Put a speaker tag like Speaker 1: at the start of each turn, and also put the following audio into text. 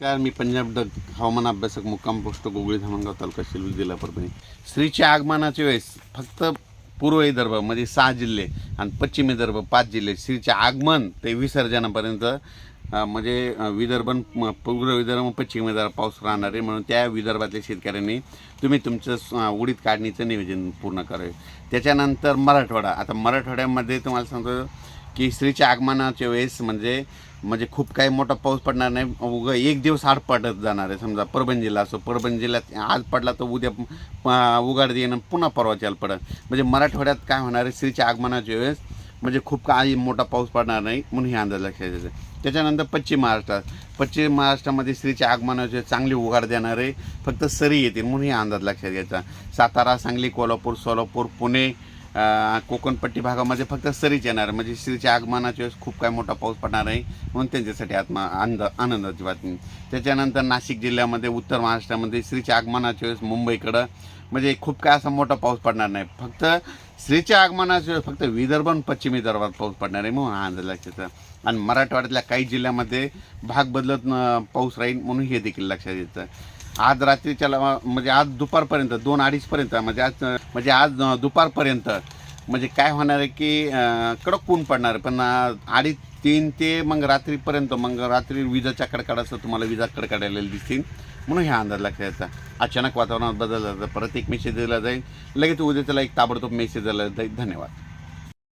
Speaker 1: काय मी पंजाब डग हवामान अभ्यासक मुक्काम पोस्ट गोगळी धामणगाव तालुका शिलूर जिल्हा परभणी. श्रीच्या आगमनाच्या वेळेस फक्त पूर्व विदर्भ म्हणजे सहा जिल्हे आणि पश्चिम विदर्भ पाच जिल्हे. श्रीचे आगमन ते विसर्जनापर्यंत म्हणजे विदर्भ म- पूर्व विदर्भ पश्चिम विदर्भ पाऊस राहणार. आहे म्हणून त्या विदर्भातल्या शेतकऱ्यांनी तुम्ही तुमचं उडीद काढणीचं नियोजन पूर्ण करावे. त्याच्यानंतर मराठवाडा. आता मराठवाड्यामध्ये तुम्हाला सांगतो की स्त्रीच्या आगमनाच्या वेळेस म्हणजे म्हणजे खूप काही मोठा पाऊस पडणार नाही उगं एक दिवस आड पडत जाणार आहे. समजा परभणी जिल्हा असो परभणी जिल्ह्यात आज पडला तर उद्या उघाड येणं पुन्हा परवाच्याला पडत. म्हणजे मराठवाड्यात काय होणार आहे स्त्रीच्या आगमनाच्या वेळेस म्हणजे खूप काही मोठा पाऊस पडणार नाही म्हणून हे अंदाज लक्षात येतं त्याच्यानंतर पश्चिम महाराष्ट्रात पश्चिम महाराष्ट्रामध्ये स्त्रीच्या आगमनाचे चांगली उघाड देणारे फक्त सरी येतील म्हणून हे अंदाज लक्षात घ्यायचा. सातारा सांगली कोल्हापूर सोलापूर पुणे कोकणपट्टी भागामध्ये फक्त सरीच येणार. म्हणजे श्रीच्या आगमनाच्या वेळेस खूप काय मोठा पाऊस पडणार नाही म्हणून त्यांच्यासाठी आत्मा आनंद आनंदाची बातमी त्याच्यानंतर नाशिक जिल्ह्यामध्ये उत्तर महाराष्ट्रामध्ये श्रीच्या आगमनाच्या वेळेस मुंबईकडं म्हणजे खूप काय असा मोठा पाऊस पडणार नाही. फक्त श्रीच्या आगमनाच्या वेळेस फक्त विदर्भ आणि पश्चिम विदर्भात पाऊस पडणार आहे म्हणून हा लक्षात आणि मराठवाड्यातल्या काही जिल्ह्यामध्ये भाग बदलत पाऊस राहील म्हणून हे देखील लक्षात येतं. आज रात्रीच्या म्हणजे आज दुपारपर्यंत दोन अडीचपर्यंत म्हणजे आज म्हणजे आज दुपारपर्यंत म्हणजे काय होणार आहे की कडक ऊन पडणार आहे. पण अडीच तीन ते मग रात्रीपर्यंत मग रात्री विजाच्या कडकडाचं तुम्हाला विजा कडकडायला दिसतील. म्हणून ह्या अंदाज लक्षात येतं अचानक वातावरणात बदल झाला परत एक मेसेज दिला जाईल. लगेच उद्या त्याला एक ताबडतोब मेसेज दिला जाईल. धन्यवाद.